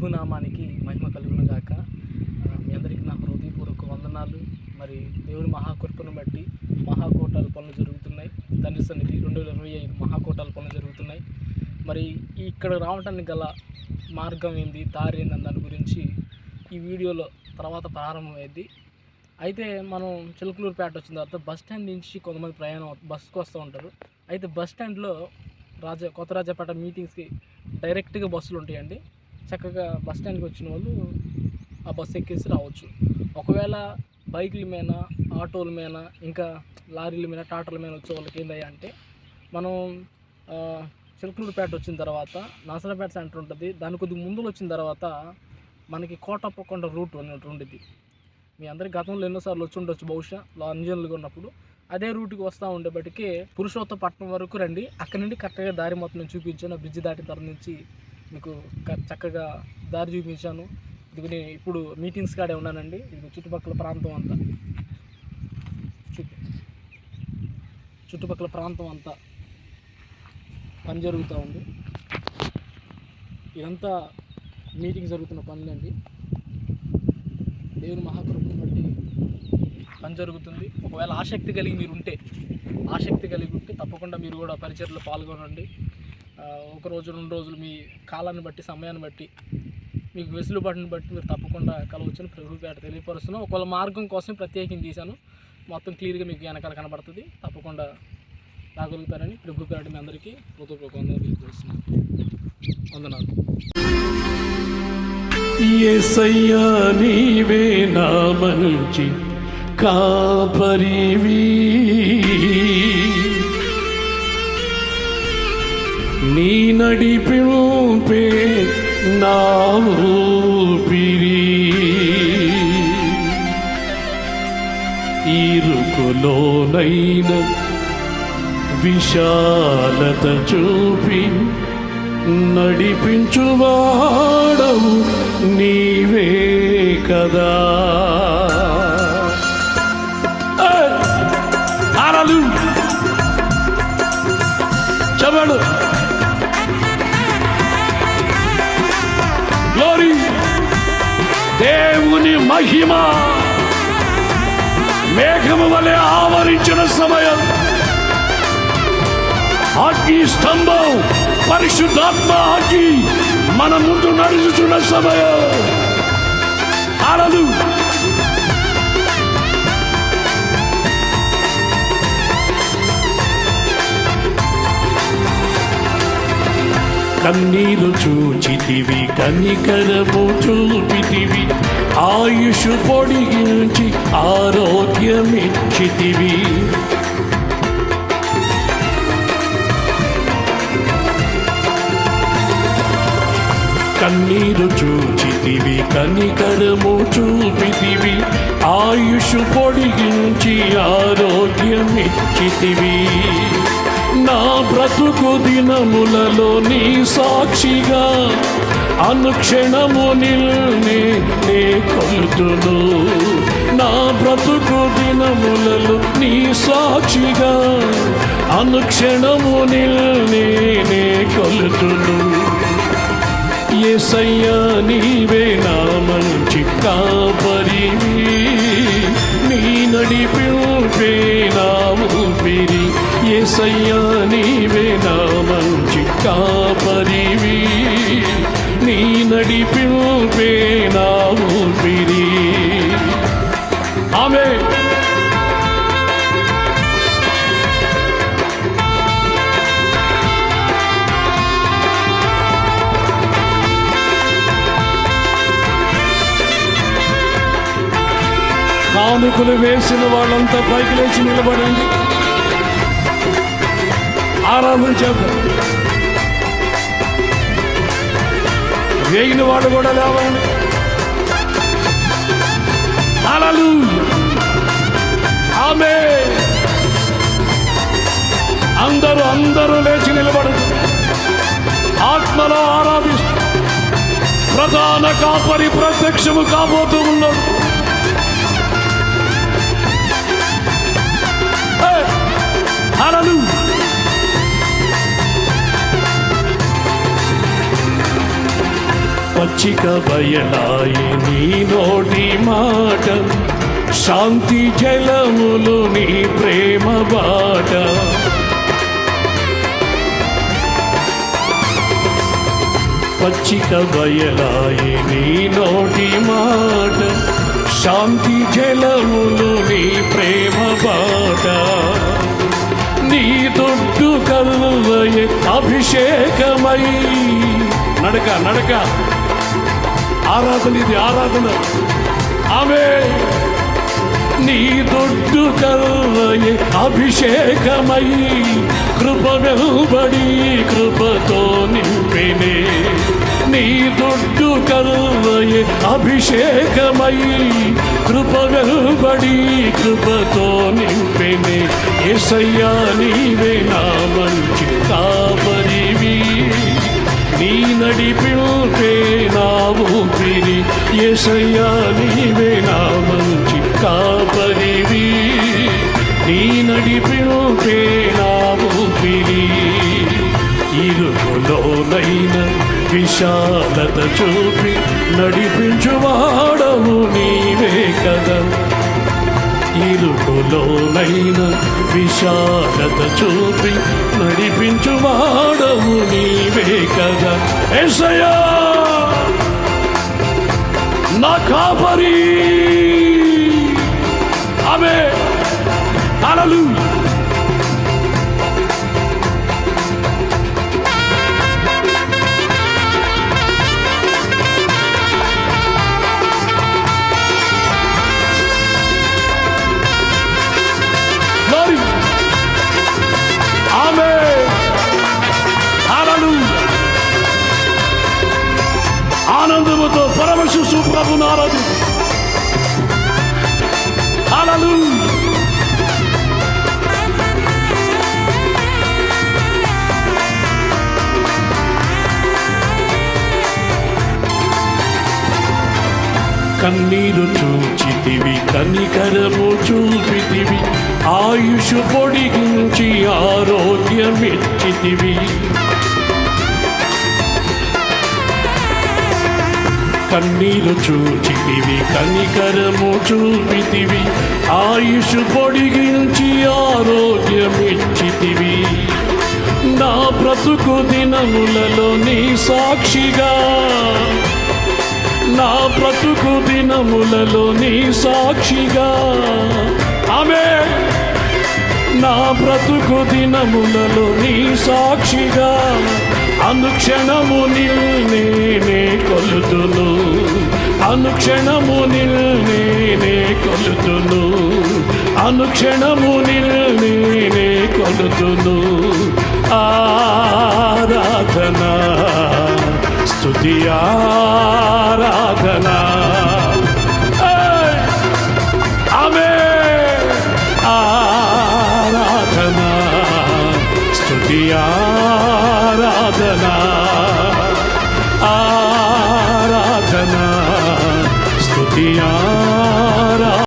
ప్రభునామానికి మహిమ కలుగును గాక. మీ అందరికీ నా హృదయపూర్వక వందనాలు. మరి దేవుని మహాకృపను బట్టి మహాకోటాల పనులు జరుగుతున్నాయి. తండ్రి సన్నిధి రెండు వేల ఇరవై ఐదు మహాకోటాల పనులు జరుగుతున్నాయి. మరి ఇక్కడ రావడానికి గల మార్గం ఏంది దారి ఏంది దాని గురించి ఈ వీడియోలో తర్వాత ప్రారంభమైంది అయితే మనం చిలుకలూరుపేట వచ్చిన తర్వాత బస్ స్టాండ్ నుంచి కొంతమంది ప్రయాణం బస్సుకు వస్తూ ఉంటారు. అయితే బస్ స్టాండ్లో రాజా కొత్త రాజాపేట మీటింగ్స్కి డైరెక్ట్గా బస్సులు ఉంటాయండి. చక్కగా బస్ స్టాండ్కి వచ్చిన వాళ్ళు ఆ బస్సు ఎక్కేసి రావచ్చు. ఒకవేళ బైకుల మీద ఆటోల మీద ఇంకా లారీల మీద టాటాల మీద వచ్చే వాళ్ళకి ఏందయ్యా అంటే మనం ఆ, చిలకలూరుపేట వచ్చిన తర్వాత నాసరాపేట సెంటర్ ఉంటుంది. దాని కొద్దిగా ముందులు వచ్చిన తర్వాత మనకి కోటప్పకొండ రూట్ అన్నట్టు ఉండేది మీ అందరికి గతంలో ఎన్నోసార్లు వచ్చి ఉండొచ్చు బహుశా లాంజన్లుగా ఉన్నప్పుడు. అదే రూట్కి వస్తూ ఉండేప్పటికీ పురుషోత్తపట్నం వరకు రండి. అక్కడ నుండి కరెక్ట్గా దారి మొత్తం నేను చూపించాను. బ్రిడ్జ్ దాటిన తర్వాత నుంచి మీకు చక్కగా దారి చూపించాను. ఇది నేను ఇప్పుడు మీటింగ్స్ కాడే ఉన్నానండి. ఇది చుట్టుపక్కల ప్రాంతం అంతా. చుట్టుపక్కల ప్రాంతం అంతా పని జరుగుతూ ఉంది. ఇదంతా మీటింగ్ జరుగుతున్న పనులండి. దేవుని మహాకృపను బట్టి పని జరుగుతుంది. ఒకవేళ ఆసక్తి కలిగి మీరు ఉంటే ఆసక్తి కలిగి ఉంటే తప్పకుండా మీరు కూడా పరిచయలో పాల్గొనండి. ఒక రోజు రెండు రోజులు మీ కాలాన్ని బట్టి సమయాన్ని బట్టి మీకు వెసులుబాటుని బట్టి మీరు తప్పకుండా కలవచ్చని ప్రభుపేట తెలియపరుస్తున్నాం. ఒకవేళ మార్గం కోసం ప్రత్యేకించి తీశాను. మొత్తం క్లియర్గా మీకు వెనకాల కనబడుతుంది. తప్పకుండా రాగలుగుతారని ప్రభుపేట మీ అందరికీ హృదయపూర్వక వందనాలు తెలియజేస్తున్నాను. వందనాలు. ఎసయ్యా నీవే నా మంచి కాపరివి నడిపింపే నా ఊపిరి. ఇరుకులోనైన విశాలత చూపి నడిపించువాడవు నీవే కదా. ఆరాలు! చెప్పాడు మహిమ. మేఘము వలె ఆవరించిన సమయం. అగ్ని స్తంభం పరిశుద్ధాత్మ అగ్ని మన ముందు నడుచుచున్న సమయం. ఆడదు కన్నీరు చూచితివి కనికరము చూపితివి. ఆయుష్ పొడిగించి ఆరోగ్యమిచ్చితివి. కన్నీరు చూచితివి కనికరము చూపితివి. ఆయుష్ పొడిగించి ఆరోగ్యమిచ్చితివి. నా బ్రతుకు దినములలో నీ సాక్షిగా అనుక్షణము నిల్నే నే కొలుతును. నా బ్రతుకు దినములలో నీ సాక్షిగా అనుక్షణము నిల్నే నే కొలుతును. ఏసయ్యా నీవే నా మంచి కాపరి. నీ నడిపింపే నా ఊపిరి. ఏసయ్యా నీవే నా మంచి కాపరివి. నీ నడిపింపే నా ఊపిరి. ఆమె. కానుకలు వేసిన వాళ్ళంతా పైకి లేచి నిలబడండి. ఆరాధన చేద్దాం వేగిన వాడు కూడా లేవండి అలలు ఆమె అందరూ అందరూ లేచి నిలబడు ఆత్మలో ఆరాధిస్తూ ప్రధాన కాపరి ప్రత్యక్షము కాబోతూ ఉన్నాడు. పచ్చిక బయలాయి నీ నోటి మాట. శాంతి జలములు నీ ప్రేమ బాట. పచ్చిక బయలాయి నీ నోటి మాట. శాంతి జలములు నీ ప్రేమ బాట. నీ దొడ్డు కల్వయ అభిషేకమై నడక నడక. ఆరాధన ఇది ఆరాధన. ఆమె నీ దొడ్డు కరువయే అభిషేకమై కృప వెలుబడి కృపతో నింపెనే. నీ దొడ్డు కరువయే అభిషేకమై కృప వెలుబడి కృపతో నింపెనే. ఏసయ్యా నీవే నామని నీ నడిపింపే నా ఊపిరి ఎసయ్యా నీవే నా మంచి కాపరివి. నీ నడిపింపే నా ఊపిరి ఇరుకులోనైన విశాలత చూపి నడిపించువాడవు నీవే కదా. ఇరుకులోనైన విశాలత చూపి నడిపించువాడవు నీవే కదా ఏసయ్యా నా కాపరి ఆమె అలలు ఆనందముతో పరమశిశు ప్రభును ఆరాధి అలలు కన్నీరు చూచితివి కనికరము చూపితివి ఆయుష్ పొడిగించి ఆరోగ్యమిచ్చితివి. కన్నీరు చూచితివి కనికరము చూపితివి ఆయుష్ పొడిగించి ఆరోగ్యమిచ్చితివి. నా బ్రతుకు దినములలో నీ సాక్షిగా నా బ్రతుకు దినములలో నీ సాక్షిగా. ఆమె నా బ్రతుకు దినములలో నీ సాక్షిగా. అనుక్షణము నిల్నే కొలుతును. అనుక్షణము నిల్నే కొలుతును. అనుక్షణము నిల్నే కొలుతును. ఆరాధన స్తుతి ఆరాధనా.